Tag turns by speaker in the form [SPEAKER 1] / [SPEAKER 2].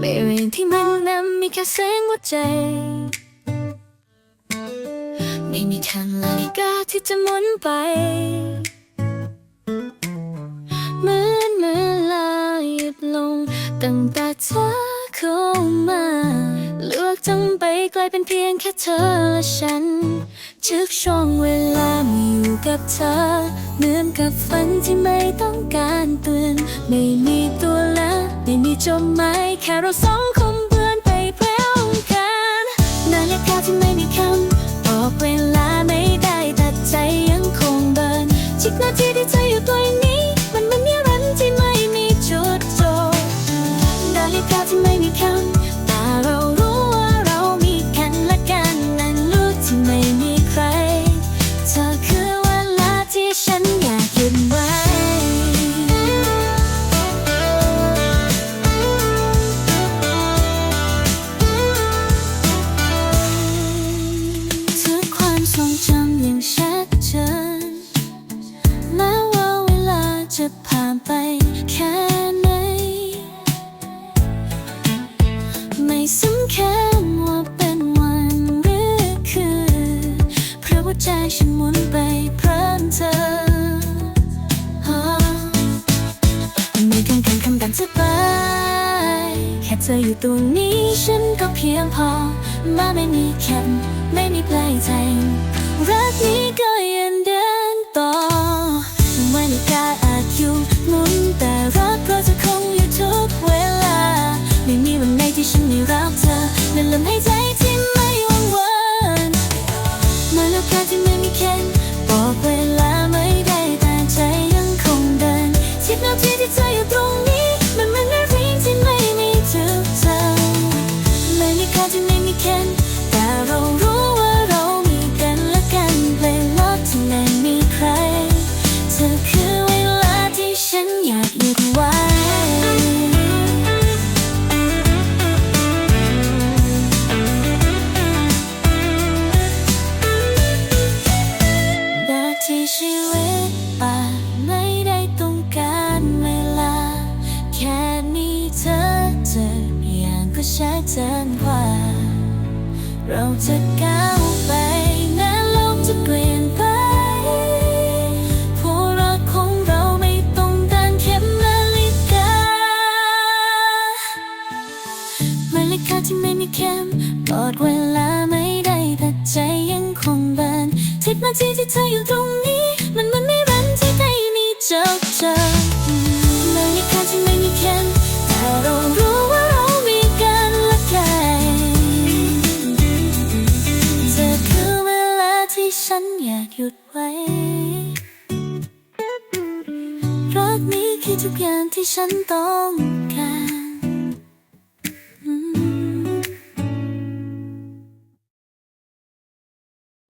[SPEAKER 1] ไม่เรื่องที่มันนั้นมีแค่เสียงหัวใจ ไม่มีทางนาฬิกาที่จะหมุนไปเหมือนเวลาหยุดลง ตั้งแต่เธอเข้ามา เลือกจำไปกลายเป็นเพียงแค่เธอและฉันทุกช่วงเวลามีอยู่กับเธอ เหมือนกับฝันที่ไม่ต้องการเตือน ไม่มีตัวและ ไม่มีจดหมายแค่เราสองคนเบือน ใจฉันหมุนไปพร้อมเธอไม่ต้องการคำตัดสบายแค่เธออยู่ตรงนี้ฉันก็เพียงพอ มาไม่มีแค่ไม่มีปลายทางรักนี้ก็ยังเดินต่อไม่มีกาอาจอยู่หมุนแต่รักเราจะคงอยู่ทุกเวลา ไม่มีวันไหนที่ฉันไม่รักเธอและลมหายใจที่ไม่ เมื่อโล ชัดเจนกว่า เราจะก้าวไปแม้โลกจะเปลี่ยนไปผู้รักของเราไม่ต้องดันเข็มนาฬิกานาฬิกาที่ไม่มีเข็มกอดเวลาไม่ได้แต่ใจยังคงเบินสิบนาทีที่เธออยู่ตรงนี้ มันมันไม่รันที่ได้มีเจอเจอนาฬิกาที่ไม่มีเข็มแต่เรารู้ รักนี้คือทุกอย่างที่ฉันต้อง